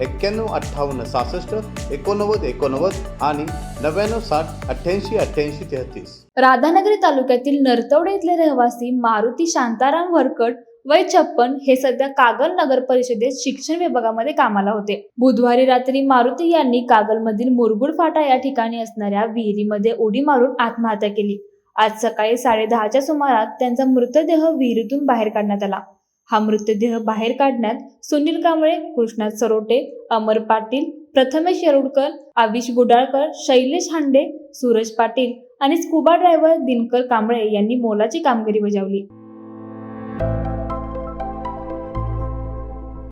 एक्क्याण्णव अठ्ठावन्न सहासष्ट एकोणनव्वद एकोणनव्वद आणि नव्याण्णव साठ अठ्ठ्याऐंशी अठ्ठ्याऐंशी तेहतीस. राधानगरी तालुक्यातील नरतवडे इथले रहिवासी मारुती शांताराम वरकट वय छप्पन हे सध्या कागल नगर परिषदेत शिक्षण विभागामध्ये कामाला होते. बुधवारी रात्री मारुती यांनी कागलमधील मुरगुड फाटा या ठिकाणी असणाऱ्या विहिरीमध्ये उडी मारून आत्महत्या केली. आज सकाळी साडेदहाच्या सुमारात त्यांचा मृतदेह विहिरीतून बाहेर काढण्यात आला. हा मृतदेह बाहेर काढण्यात सुनील कांबळे कृष्णात सरोटे अमर पाटील प्रथमेश येरुडकर आविश गुडाळकर शैलेश हांडे सूरज पाटील आणि स्कुबा ड्रायव्हर दिनकर कांबळे यांनी मोलाची कामगिरी बजावली.